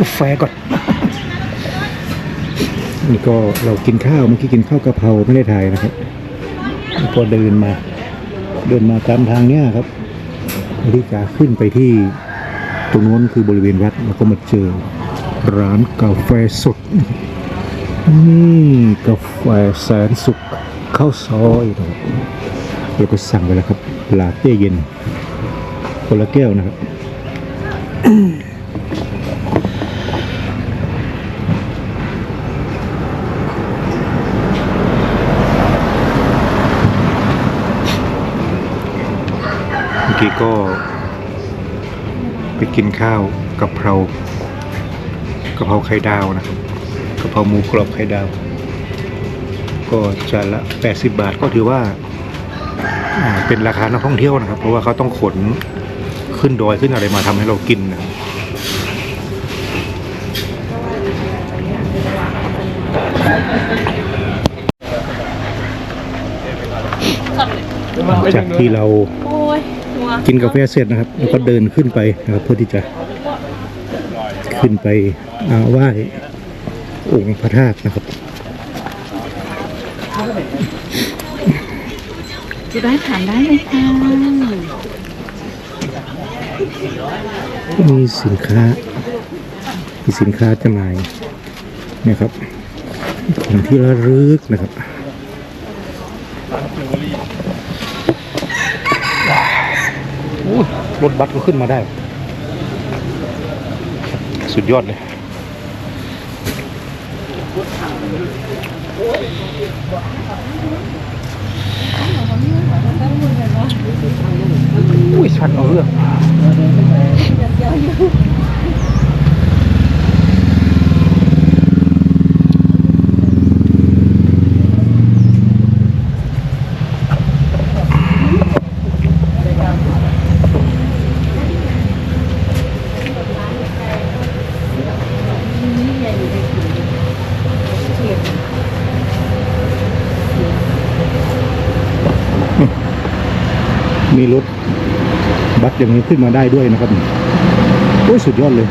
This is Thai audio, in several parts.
กาแฟก่อน นี่ก็เรากินข้าวเมื่อกี้กินข้าวกะเพราไม่ได้ถ่ายนะครับก็เดินมา เดินมาตามทางเนี้ยครับที่จะขึ้นไปที่ตรงโน้นคือบริเวณวัดแล้วก็มาเจอร้านกาแฟสดนี่กาแฟแสนสุขข้าวซอยนะครับเดี๋ยวก็สั่งไปแล้วครับลาเต้เย็นคนละแก้วนะครับ อกี้ก็ ไปกินข้าวกะเพรากะเพราไข่ดาวนะครับกะเพราหมูกรอบไข่ดาว ก็จานละ 80 บาทก็ถือว่าเป็นราคานักท่องเที่ยวนะครับ เพราะว่าเขาต้องขนขึ้นดอยขึ้นอะไรมาทำให้เรากินนะจากที่เรา กินกาแฟเสร็จนะครับ แล้วก็เดินขึ้นไปนะครับ เพื่อที่จะขึ้นไปอ่าไหว้องค์พระธาตุนะครับจะได้ถามได้เลยค่ะมีสินค้า มีสินค้าจำหน่ายนะครับของที่ระลึกนะครับ โอ้ย รถบัสก็ขึ้นมาได้ สุดยอดเลยอุ้ยชันเอาเรื่อง มีรถบัสอย่างนี้ขึ้นมาได้ด้วยนะครับโอ้ยสุดยอดเลย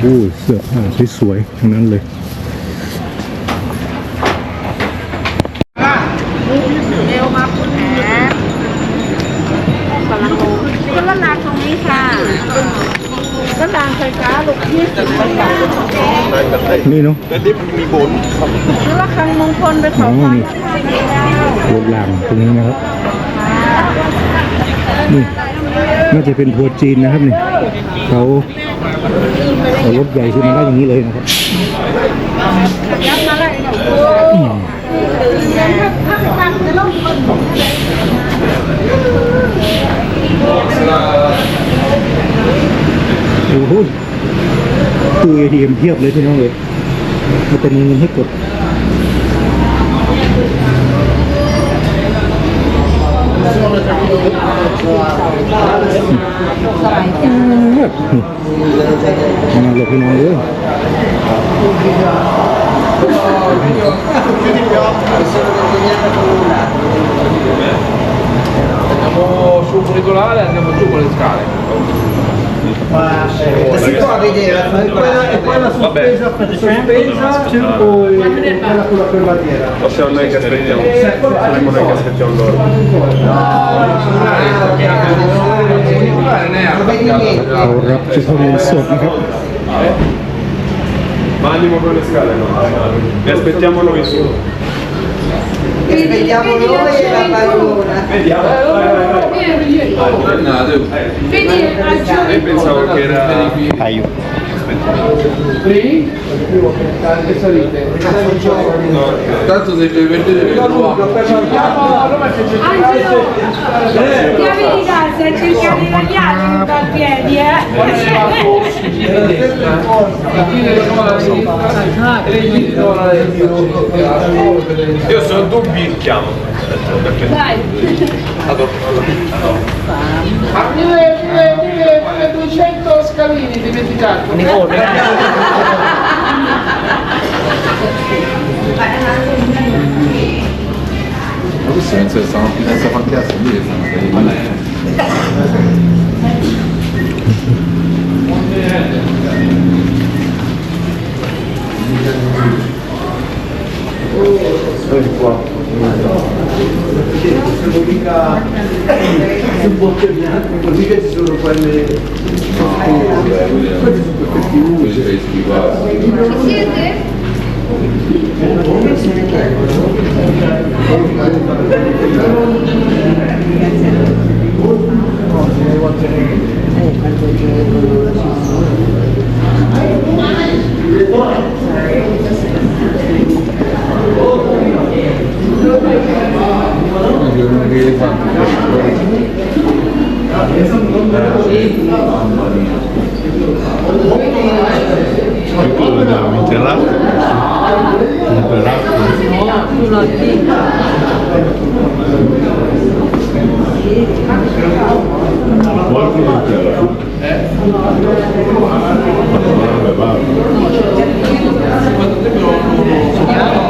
โอ้เสื้อผ้าสวยๆทั้งนั้นเลย นี่เนาะแล้วละครังมงคลไปขอพรรถรางตรงนี้นะครับนี่น่าจะเป็นทัวร์จีนนะครับนี่เขาเอารถใหญ่ขึ้นมาได้อย่างนี้เลยนะครับอืมโอ้โหตู้เอทีเอ็มเพียบเลยพี่น้องเลย na peningin hikot. Mga laki na. Andiamo su curricolare e andiamo giù con le scale si può vedere quella, poi la sospesa per sospesa o quella con la fermatiera o siamo noi che aspettiamo se non è che aspettiamo loro ha un rapto con il sonno ma andiamo con le scale no? ne aspettiamo noi su Vediamo noi e la padrona. Vediamo. Vai, vai, vai. Io pensavo che era. ถ่ Lì? Tante salite. No, tanto deve vedere che lo ha. Angelo, andiamo di casa e cerchiamo di tagliare a piedi, eh? La destra, la fine della destra, e gli do la destra. Io sono dubbi, il chiamo. Dai. Arriva, arriva, arriva, 200 Scalini dimenticato. Nipote. Ma questo penso che stanno più senza quanti altri lì che stanno per il qua perché l'unica più bottegnata, così ci sono quelle quelle sono per più Ci siete? Oh, Quando terminou,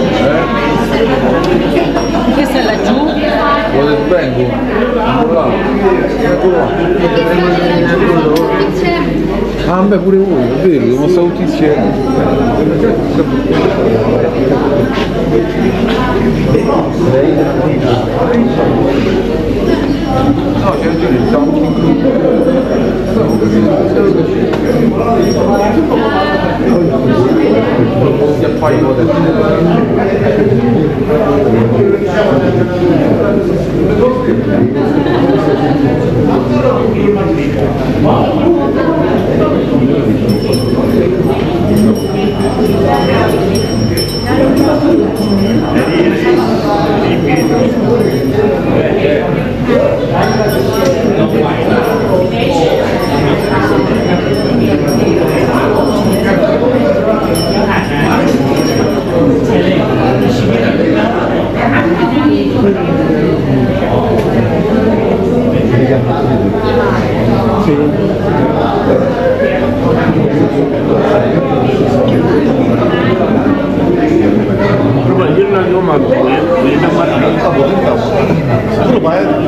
vengo? Ah, beh, pure voi, è vero, dobbiamo stare tutti insieme. No, 那我现在就是张天科，这个是这个是要快一点的。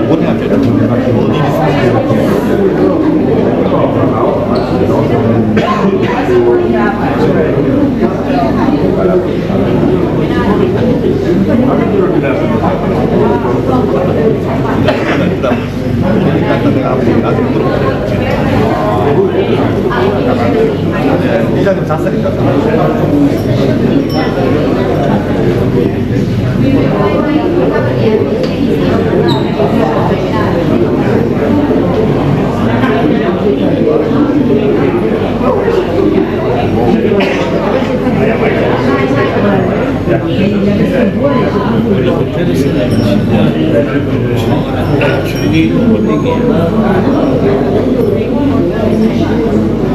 五年级。 음오히려호텔에서나올시간이 야. 음시간이안나 와. 출근 이.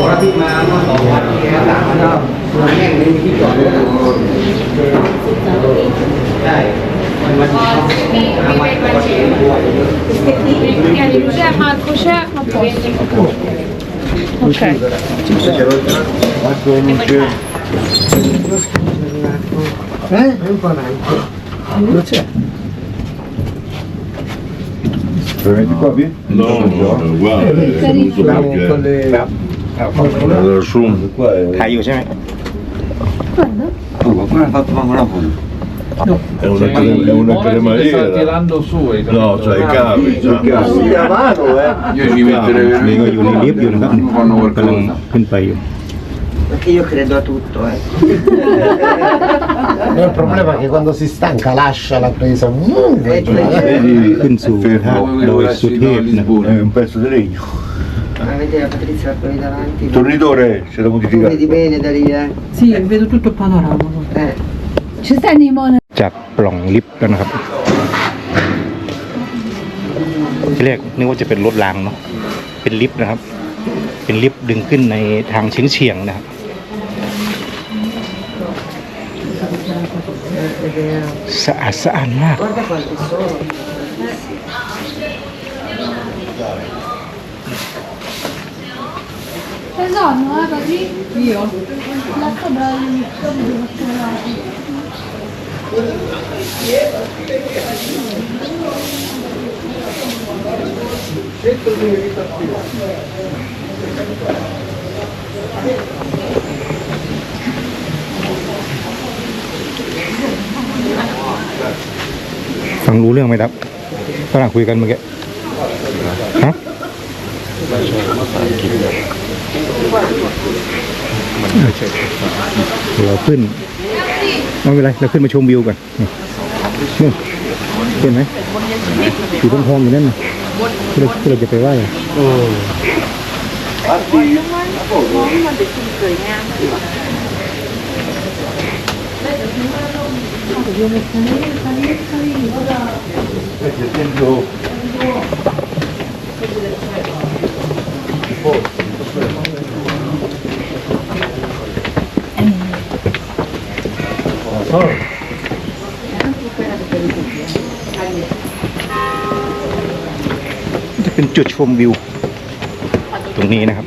Ora prima non so, guardi, è andata, no? กันก็ตัวแห้งไม่มีที่จอดรถใช่มันมันมันมันปกติตัว Yani güzel markuşa posto. Ok. Eh? È un po' alto. Non c'è. Veramente qua vi? No, no, guarda, è venuto Con perché le... era su. Qua è... Guarda. Oh, qualcuno ha fatto manco una foto. No, è una, cioè, crema, è una cremaliera. Sta tirando su, hai? No, cioè i cavi. Cioè. I cavi a mano, eh. Io ci metterei veramente. Io li riempio, non fanno qualcosa. Un paio perché io credo a tutto. Eh. no, il problema è che quando si stanca lascia la presa. Mm, eh, eh, eh, eh, eh, eh, eh, è un pezzo di legno. Ma vedi la Patrizia qui davanti? Il tornitore c'è da Tu modificare. vedi bene da lì, eh? Sì, vedo tutto il panorama. Eh. Ci sta il limone. จากปล่องลิฟต์แล้วนะครับที่แรกนึกว่าจะเป็นรถรางเนาะเป็นลิฟต์นะครับ เป็นลิฟต์ดึงขึ้นในทางเฉียงเฉียงๆนะครับ È vero. สะอาดสะอาดมาก Guarda quanti sono. Tesoro, eh, così? Io? La sopra il Dạ. ฟังรู้เรื่องไหมครับฝรั่งคุยกันเมื่อกี้ฮะ เราขึ้นไม่เป็นไรเราขึ้นมาชมวิวกันนี่นี่เห็นไหมอยู่ตรงคลองอยู่นั่นนะที่เราที่เราจะไปไหว้อะ จะเป็นจุดชมวิว ตรงนี้นะครับ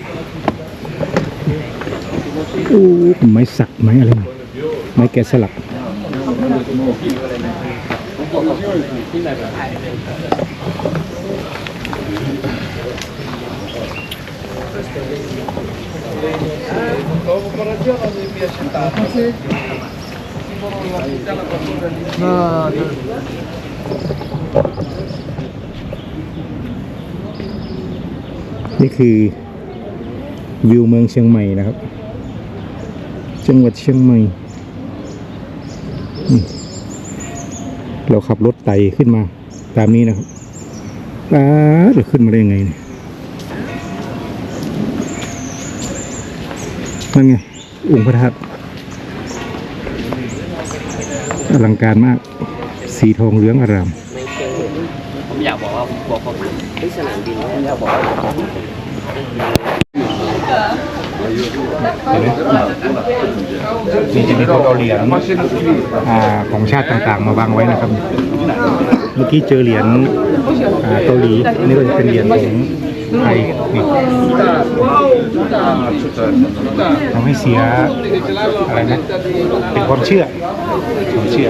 โอ้ไม้สักไม้อะไรนะไม้แกะสลัก นี่คือวิวเมืองเชียงใหม่นะครับ จังหวัดเชียงใหม่ เราขับรถไต่ขึ้นมาตามนี้นะครับอ้าเราขึ้นมาได้ยังไงเนี่ย นั่นไงองค์พระธาตุอลังการมาก สีทองเหลืองอารามนี่จะมีพวกเอาเหรียญอ่าของชาติต่างๆ มาวางไว้นะครับ เมื่อกี้เจอเหรียญอ่าเกาหลีอันนี่ก็จะเป็นเหรียญของ ทยนี่ทำให้เสียอะไรนะเป็นความเชื่อความเชื่อ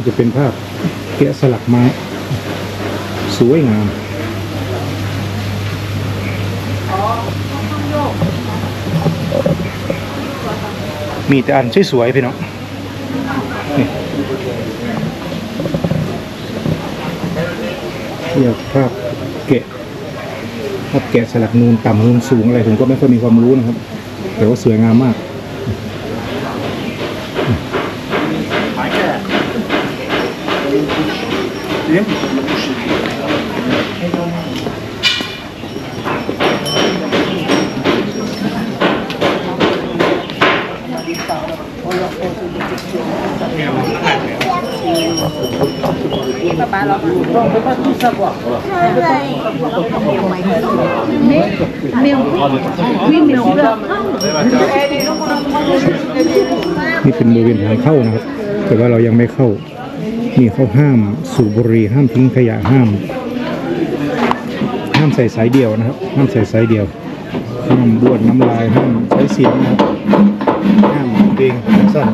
ก็จะเป็นภาพแกะสลักไม้ สวยงามมีแต่อันสวยๆพี่น้องนี่เรียกภาพแกะภาพแกะสลักนูนต่ำนูนสูงอะไรผมก็ไม่ค่อยมีความรู้นะครับ แต่ว่าสวยงามมาก Mais on peut. Oui, mais on peut. นี่เป็นบริเวณทางเข้านะครับ แต่ว่าเรายังไม่เข้า นี่เขาห้ามสูบบุหรี่ห้ามทิ้งขยะห้าม ห้ามใส่สายเดียวนะครับ ห้ามใส่สายเดียว ห้ามบ้วนน้ำลายห้ามใช้เสียงนะครับห้ามเพลงสั้น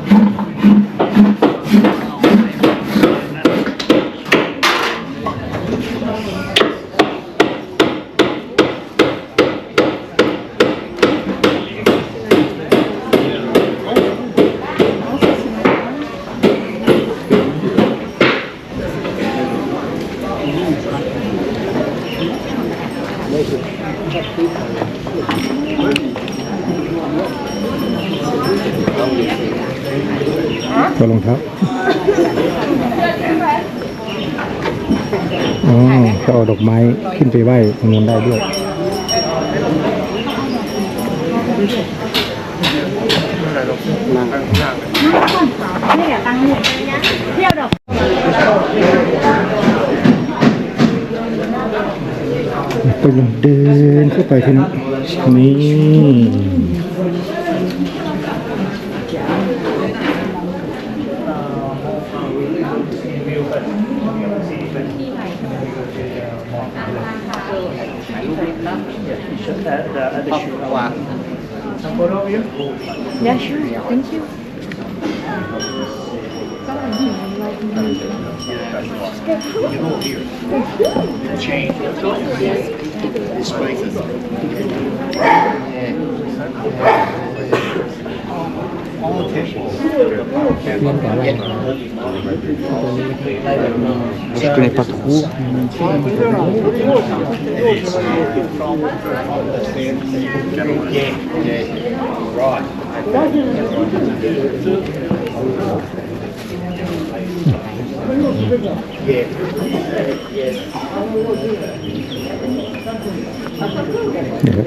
ก็เอาดอกไม้ขึ้นไปไหว้ตรงนู้นได้ด้วยก็ยังเดินเข้าไปที่นี่ another shoe a photo of you? Yeah, sure. Thank you. Pas trop. นะครับ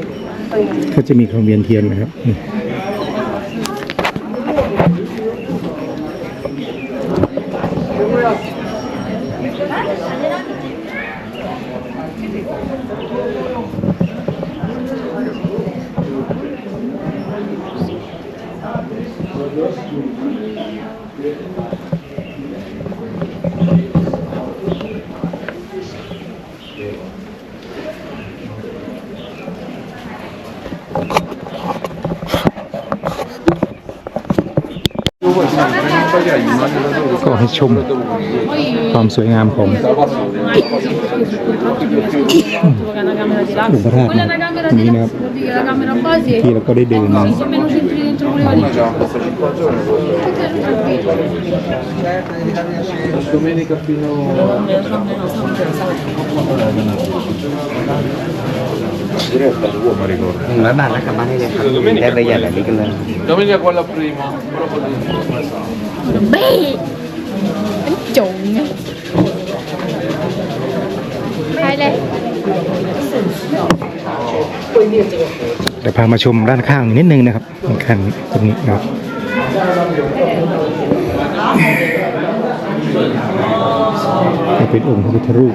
ก็จะมีความเวียนเทียนนะครับ ชม ความสวยงามของหลวงพระธาตุนี้นะครับที่เราก็ได้เดินนะแล้วานแล้วกลับบ้านได้เลยครับได้ระยะแบบนี้กันเลย Domenica con la prima, però con Bánh trộn nha. Hai đây. เดี๋ยวพามาชมด้านข้างนิดนึงนะครับคันตรงนี้นะครับจะเป็นองค์พระพุทธรูป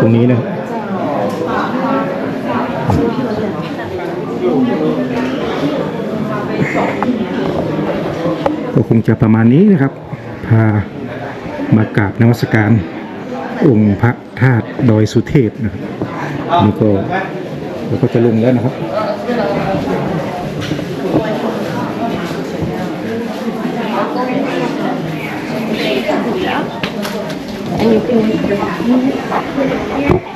ตรงนี้นะครับก็คงจะประมาณนี้นะครับ พา มากราบนมัสการ องค์พระธาตุดอยสุเทพนะครับนี่ก็เราก็จะลงแล้วนะครับ Anything.